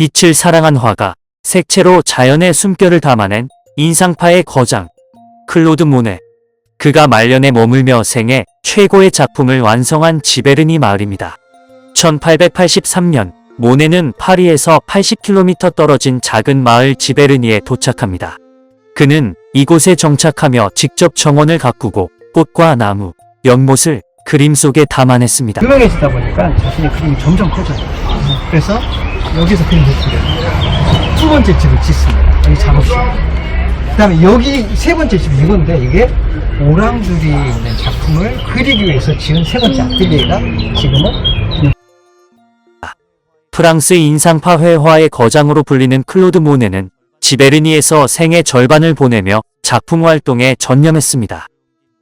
빛을 사랑한 화가 색채로 자연의 숨결을 담아낸 인상파의 거장 클로드 모네. 그가 말년에 머물며 생애 최고의 작품을 완성한 지베르니 마을입니다. 1883년 모네는 파리에서 80km 떨어진 작은 마을 지베르니에 도착합니다. 그는 이곳에 정착하며 직접 정원을 가꾸고 꽃과 나무, 연못을 그림 속에 담아냈습니다. 유명해지다 보니까 자신의 그림이 점점 커져요. 그래서 여기서 그림을 그려요. 두 번째 집을 짓습니다. 여기 작업실. 그 다음에 여기 세 번째 집이 이건데 이게 오랑줄이 있는 작품을 그리기 위해서 지은 세 번째 아틀리에가 지금은 프랑스 인상파 회화의 거장으로 불리는 클로드 모네는 지베르니에서 생애 절반을 보내며 작품 활동에 전념했습니다.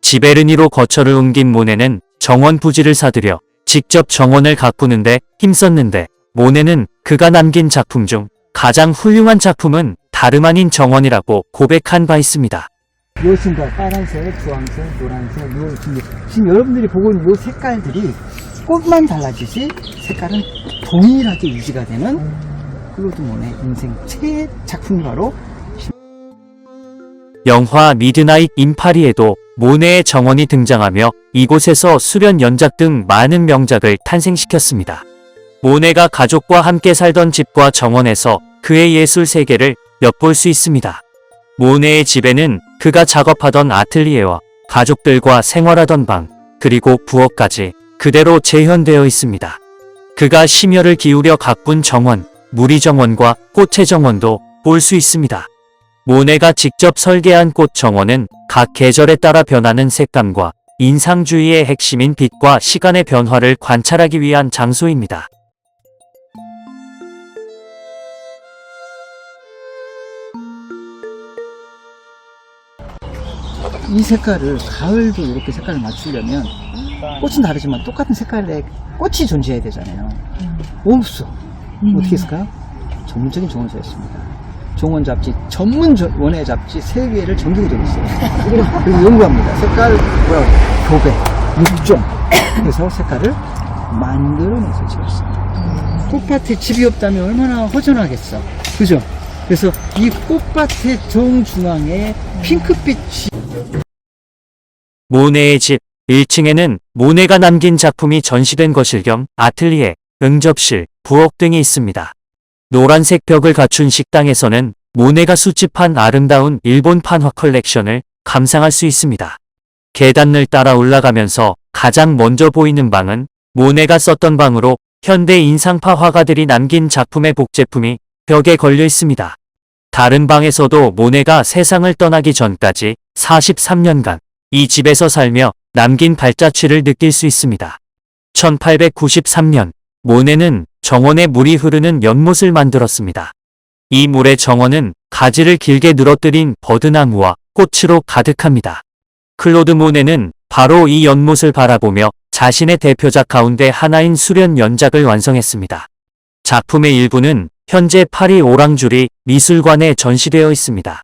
지베르니로 거처를 옮긴 모네는 정원 부지를 사들여 직접 정원을 가꾸는데 힘썼는데 모네는 그가 남긴 작품 중 가장 훌륭한 작품은 다름 아닌 정원이라고 고백한 바 있습니다. 요 순간 빨간색, 주황색, 노란색, 요 지금, 지금 여러분들이 보고 있는 요 색깔들이 꽃만 달라지지 색깔은 동일하게 유지가 되는 클로드 모네 인생 최애 작품이 바로 영화 미드나잇 인 파리에도 모네의 정원이 등장하며 이곳에서 수련 연작 등 많은 명작을 탄생시켰습니다. 모네가 가족과 함께 살던 집과 정원에서 그의 예술 세계를 엿볼 수 있습니다. 모네의 집에는 그가 작업하던 아틀리에와 가족들과 생활하던 방, 그리고 부엌까지 그대로 재현되어 있습니다. 그가 심혈을 기울여 가꾼 정원, 무리정원과 꽃의 정원도 볼 수 있습니다. 모네가 직접 설계한 꽃 정원은 각 계절에 따라 변하는 색감과 인상주의의 핵심인 빛과 시간의 변화를 관찰하기 위한 장소입니다. 이 색깔을 가을도 이렇게 색깔을 맞추려면 꽃은 다르지만 똑같은 색깔의 꽃이 존재해야 되잖아요. 없어. 어떻게 했을까요? 전문적인 종원서였습니다. 종원 잡지, 전문 저- 원예 잡지 세 개를 정기고 적었어요. 그리고 연구합니다. 색깔, 뭐라고, 교배, 육종 해서 색깔을 만들어내서 지었어요. 꽃밭에 집이 없다면 얼마나 허전하겠어. 그죠? 그래서 이 꽃밭의 정중앙에 핑크빛이 모네의 집 1층에는 모네가 남긴 작품이 전시된 거실 겸 아틀리에, 응접실, 부엌 등이 있습니다. 노란색 벽을 갖춘 식당에서는 모네가 수집한 아름다운 일본 판화 컬렉션을 감상할 수 있습니다. 계단을 따라 올라가면서 가장 먼저 보이는 방은 모네가 썼던 방으로 현대 인상파 화가들이 남긴 작품의 복제품이 벽에 걸려 있습니다. 다른 방에서도 모네가 세상을 떠나기 전까지 43년간 이 집에서 살며 남긴 발자취를 느낄 수 있습니다. 1893년 모네는 정원에 물이 흐르는 연못을 만들었습니다. 이 물의 정원은 가지를 길게 늘어뜨린 버드나무와 꽃으로 가득합니다. 클로드 모네는 바로 이 연못을 바라보며 자신의 대표작 가운데 하나인 수련 연작을 완성했습니다. 작품의 일부는 현재 파리 오랑주리 미술관에 전시되어 있습니다.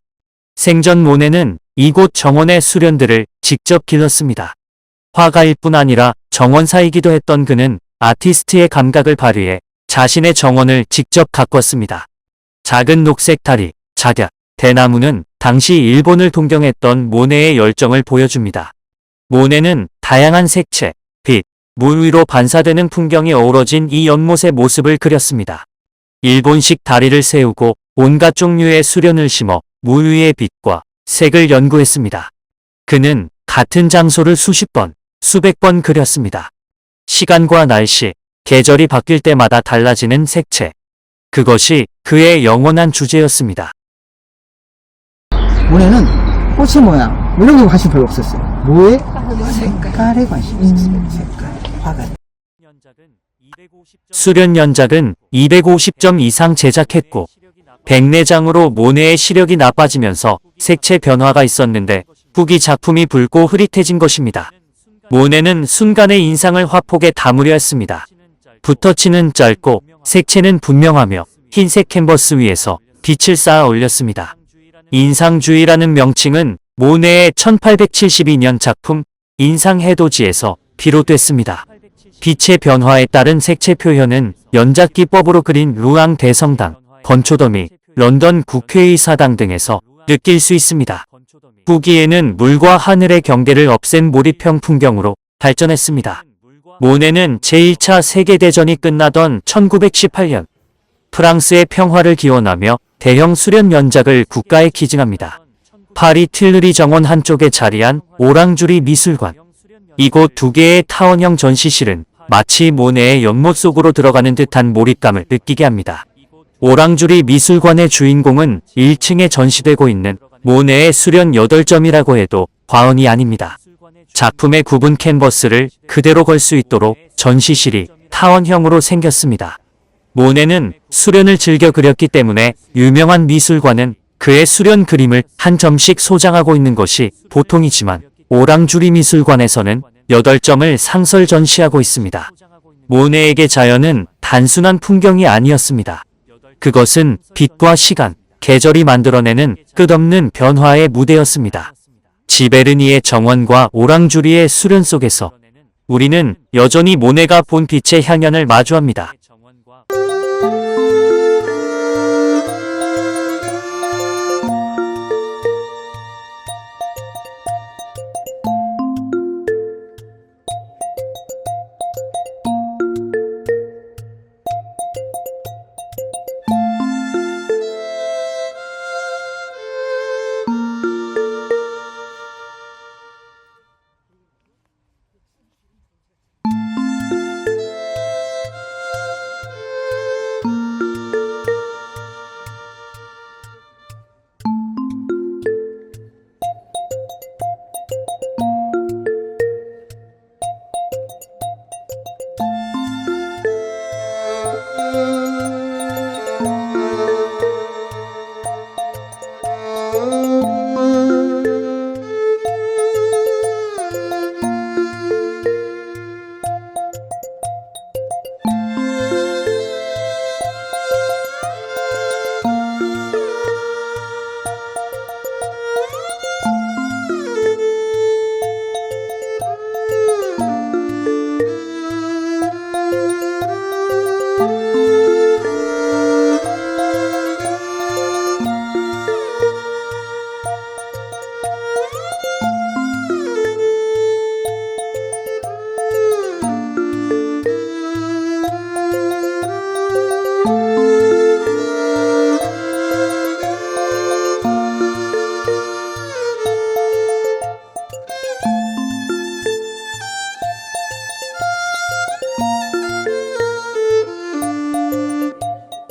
생전 모네는 이곳 정원의 수련들을 직접 길렀습니다. 화가일 뿐 아니라 정원사이기도 했던 그는 아티스트의 감각을 발휘해 자신의 정원을 직접 가꿨습니다. 작은 녹색 다리, 작약, 대나무는 당시 일본을 동경했던 모네의 열정을 보여줍니다. 모네는 다양한 색채, 빛, 물 위로 반사되는 풍경이 어우러진 이 연못의 모습을 그렸습니다. 일본식 다리를 세우고 온갖 종류의 수련을 심어 물 위의 빛과 색을 연구했습니다. 그는 같은 장소를 수십 번, 수백 번 그렸습니다. 시간과 날씨, 계절이 바뀔 때마다 달라지는 색채. 그것이 그의 영원한 주제였습니다. 모네는 꽃의 모양 뭐 이런 거 관심 별로 없었어요. 뭐에? 색깔에 관심이 있었어요. 색깔. 화가. 수련 연작은 250점 이상 제작했고, 백내장으로 모네의 시력이 나빠지면서 색채 변화가 있었는데, 후기 작품이 붉고 흐릿해진 것입니다. 모네는 순간의 인상을 화폭에 담으려 했습니다. 붓터치는 짧고 색채는 분명하며 흰색 캔버스 위에서 빛을 쌓아 올렸습니다. 인상주의라는 명칭은 모네의 1872년 작품 인상해도지에서 비롯됐습니다. 빛의 변화에 따른 색채 표현은 연작 기법으로 그린 루앙 대성당, 건초더미, 런던 국회의사당 등에서 느낄 수 있습니다. 후기에는 물과 하늘의 경계를 없앤 몰입형 풍경으로 발전했습니다. 모네는 제1차 세계대전이 끝나던 1918년 프랑스의 평화를 기원하며 대형 수련 연작을 국가에 기증합니다. 파리 틸르리 정원 한쪽에 자리한 오랑주리 미술관. 이곳 두 개의 타원형 전시실은 마치 모네의 연못 속으로 들어가는 듯한 몰입감을 느끼게 합니다. 오랑주리 미술관의 주인공은 1층에 전시되고 있는 모네의 수련 8점이라고 해도 과언이 아닙니다. 작품의 구분 캔버스를 그대로 걸 수 있도록 전시실이 타원형으로 생겼습니다. 모네는 수련을 즐겨 그렸기 때문에 유명한 미술관은 그의 수련 그림을 한 점씩 소장하고 있는 것이 보통이지만 오랑주리 미술관에서는 8점을 상설 전시하고 있습니다. 모네에게 자연은 단순한 풍경이 아니었습니다. 그것은 빛과 시간, 계절이 만들어내는 끝없는 변화의 무대였습니다. 지베르니의 정원과 오랑주리의 수련 속에서 우리는 여전히 모네가 본 빛의 향연을 마주합니다.